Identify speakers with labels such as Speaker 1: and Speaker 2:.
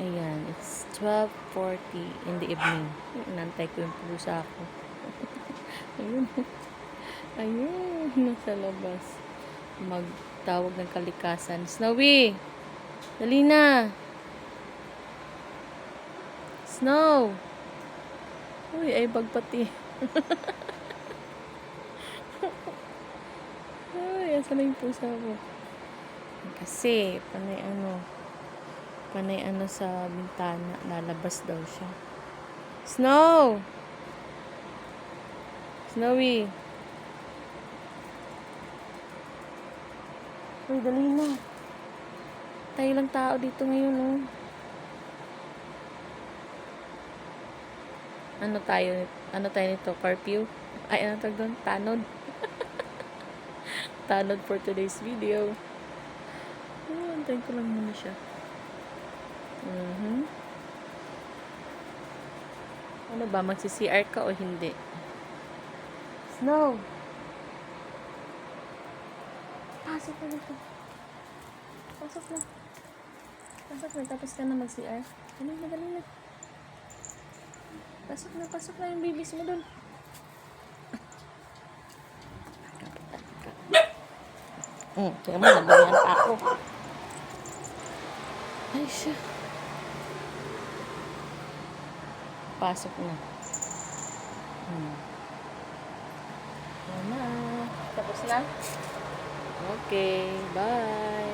Speaker 1: Ayan, it's 12.40 in the evening. Inantay ko yung pusa ko. Ayun. Ayun, nasa labas. Magtawag ng kalikasan. Snowy! Dali na! Snow! Uy, ay bag pati. Ay, asan na yung pusa ko? Kasi, panay ano, panay ano sa bintana, lalabas daw siya. Snow! Snowy! Uy, dali na. Tayo lang tao dito ngayon, oh. Ano tayo? Ano tayo nito? Curfew? Ay, ano tawag doon? Tanod? Tanod for today's video. Oh, antayin ko lang muna siya. Mhm. Ano ba? Magsi-CR ka o hindi? Snow! Pasok na dito. Pasok na. Pasok na. Tapos ka na mag-CR. Dali na, dali na. Pasok na, pasok na yung babies mo dun. Hmm, kaya mo, nabayan pa ako. Ay, siya. Pasok na. Hmm. Na. Tapos na? Okay, bye.